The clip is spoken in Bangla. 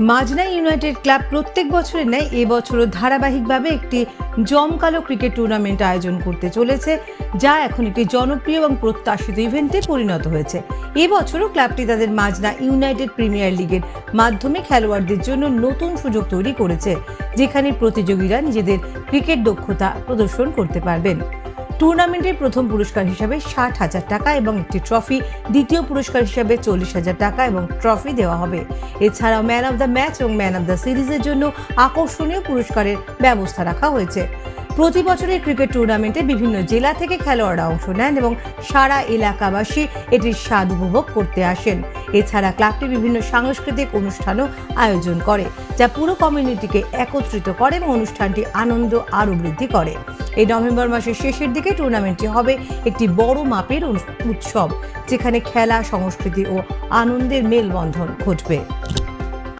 মাজনা ইউনাইটেড ক্লাব প্রত্যেক বছরের ন্যায় এবছরও ধারাবাহিকভাবে একটি জমকালো ক্রিকেট টুর্নামেন্ট আয়োজন করতে চলেছে, যা এখন একটি জনপ্রিয় এবং প্রত্যাশিত ইভেন্টে পরিণত হয়েছে। এবছরও ক্লাবটি তাদের মাজনা ইউনাইটেড প্রিমিয়ার লিগের মাধ্যমে খেলোয়াড়দের জন্য নতুন সুযোগ তৈরি করেছে, যেখানে প্রতিযোগীরা নিজেদের ক্রিকেট দক্ষতা প্রদর্শন করতে পারবেন। টুর্নামেন্টের প্রথম পুরস্কার হিসাবে ষাট হাজার টাকা এবং একটি ট্রফি দ্বিতীয় পুরস্কার হিসাবে চল্লিশ হাজার টাকা এবং ট্রফি দেওয়া হবে। এছাড়াও ম্যান অফ দ্য ম্যাচ এবং ম্যান অফ দ্য সিরিজের জন্য আকর্ষণীয় পুরস্কারের ব্যবস্থা রাখা হয়েছে। প্রতি বছরের ক্রিকেট টুর্নামেন্টে বিভিন্ন জেলা থেকে খেলোয়াড়রা অংশ নেন এবং সারা এলাকাবাসী এটির স্বাদ উপভোগ করতে আসেন। এছাড়া ক্লাবটি বিভিন্ন সাংস্কৃতিক অনুষ্ঠানও আয়োজন করে, যা পুরো কমিউনিটিকে একত্রিত করে এবং অনুষ্ঠানটি আনন্দ আরও বৃদ্ধি করে। এই নভেম্বর মাসের শেষের দিকে টুর্নামেন্টটি হবে একটি বড় মাপের উৎসব, যেখানে খেলা, সংস্কৃতি ও আনন্দের মেলবন্ধন ঘটবে।